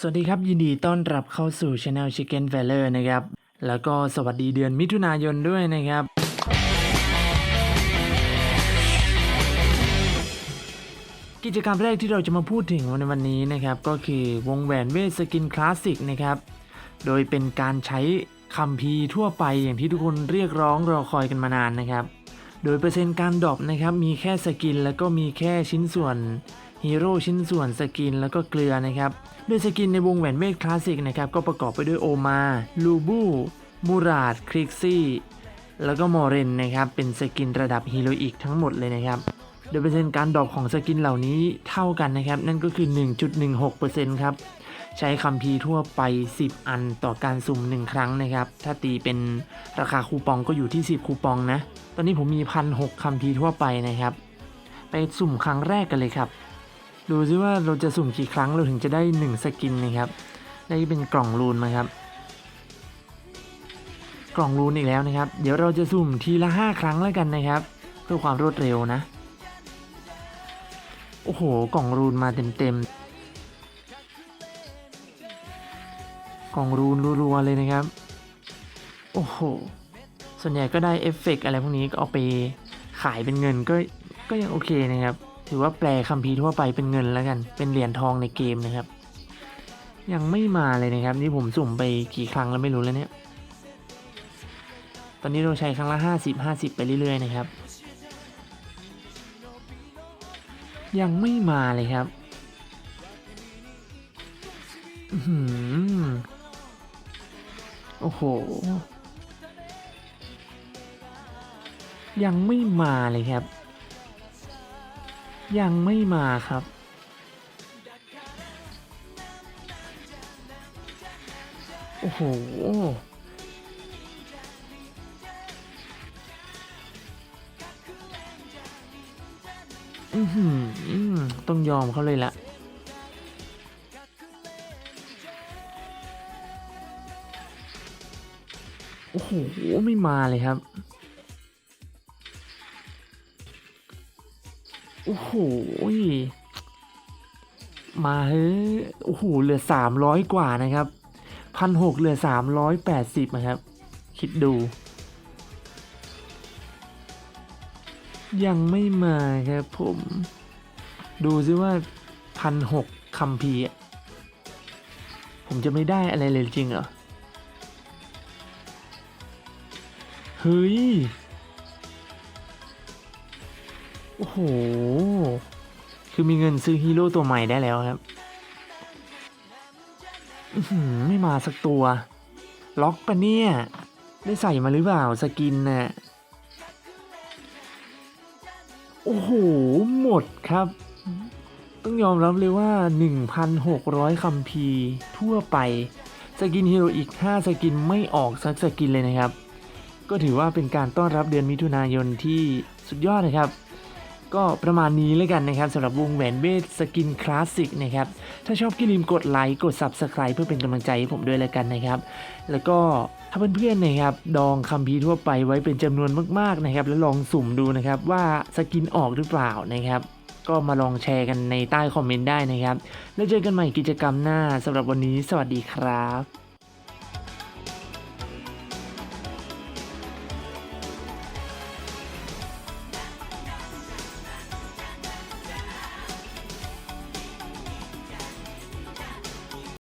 สวัสดีครับ ยินดีต้อนรับเข้าสู่ Channel Chicken v a l e r นะครับ แล้วก็สวัสดีเดือนมิถุนายนด้วยนะครับ กิจกรรมแรกที่เราจะมาพูดถึงในวันนี้นะครับ ก็คือวงแหวนเวทสกินคลาสสิกนะครับ โดยเป็นการใช้คัมภีทั่วไปอย่างที่ทุกคนเรียกร้องรอคอยกันมานานนะครับ โดยเปอร์เซ็นต์การดรอปนะครับมีแค่สกินแล้วก็มีแค่ชิ้นส่วน ฮีโร่ชิ้นส่วนสกินแล้วก็เกลือนะครับโดยสกินในวงแหวนเมฆคลาสสิกนะครับก็ประกอบไปด้วยโอมาลูบูมูราดคริกซี่แล้วก็มอเรนนะครับเป็นสกินระดับฮีโร่อีกทั้งหมดเลยนะครับโดยเปอร์เซ็นต์การดรอปของสกินเหล่านี้เท่ากันนะครับนั่นก็คือ 1.16%ครับใช้คัมภีร์ทั่วไป 10 อันต่อการสุ่ม 1 ครั้งนะครับ ถ้าตีเป็นราคาคูปองก็อยู่ที่ 10 คูปองนะ ตอนนี้ผมมีพันหกคัมภีร์ทั่วไปนะครับ ไปสุ่มครั้งแรกกันเลยครับ ดูซิว่าเราจะสุ่มกี่ครั้งเราถึงจะได้ 1 สกินนะครับ ได้เป็นกล่องรูนมาครับ กล่องรูนอีกแล้วนะครับ เดี๋ยวเราจะสุ่มทีละ 5 ครั้งแล้วกันนะครับ เพื่อความรวดเร็วนะ โอ้โห กล่องรูนมาเต็มๆ กล่องรูนรัวๆเลยนะครับ โอ้โห ส่วนใหญ่ก็ได้เอฟเฟกต์อะไรพวกนี้ก็เอาไปขายเป็นเงินก็ก็ยังโอเคนะครับ ถือว่าแปลคัมภีร์ทั่วไปเป็นเงินแล้วกัน เป็นเหรียญทองในเกมนะครับ ยังไม่มาเลยนะครับ นี่ผมสุ่มไปกี่ครั้งแล้วไม่รู้แล้วเนี่ย ตอนนี้เราใช้ครั้งละห้าสิบห้าสิบไปเรื่อยๆนะครับ ยังไม่มาเลยครับอื้อหือโอ้โห ยังไม่มาเลยครับ ยังไม่มาครับ โอ้โหอือหือต้องยอมเขาเลยละโอ้โห ไม่มาเลยครับ โอ้โหมาเฮ้ยโอ้โหเหลือสามร้อยกว่านะครับพันหกเหลือสามร้อยแปดสิบนะครับ คิดดู ยังไม่มาครับผม ดูซิว่าพันหกคัมภีร์อะผมจะไม่ได้อะไรเลยจริงเหรอ เฮ้ย โอ้โห คือมีเงินซื้อฮีโร่ตัวใหม่ได้แล้วครับไม่มาสักตัว ล็อกปะเนี่ย ได้ใส่มาหรือเปล่าสกินน่ะ โอ้โห หมดครับ ต้องยอมรับเลยว่า 1,600คัมภีร์ทั่วไป สกินฮีโร่อีก 5 สกินไม่ออกสักสกินเลยนะครับ ก็ถือว่าเป็นการต้อนรับเดือนมิถุนายนที่สุดยอดนะครับ ก็ประมาณนี้แล้วกันนะครับสำหรับวงแหวนเวทสกินคลาสสิกนะครับ ถ้าชอบก็ลืมกดไลค์กด Subscribe เพื่อเป็นกำลังใจให้ผมด้วยแล้วกันนะครับ แล้วก็ถ้าเพื่อนๆนะครับดองคัมภีร์ทั่วไปไว้เป็นจำนวนมากๆนะครับ แล้วลองสุ่มดูนะครับว่าสกินออกหรือเปล่านะครับ ก็มาลองแชร์กันในใต้คอมเมนต์ได้นะครับ แล้วเจอกันใหม่กิจกรรมหน้าสำหรับวันนี้ สวัสดีครับ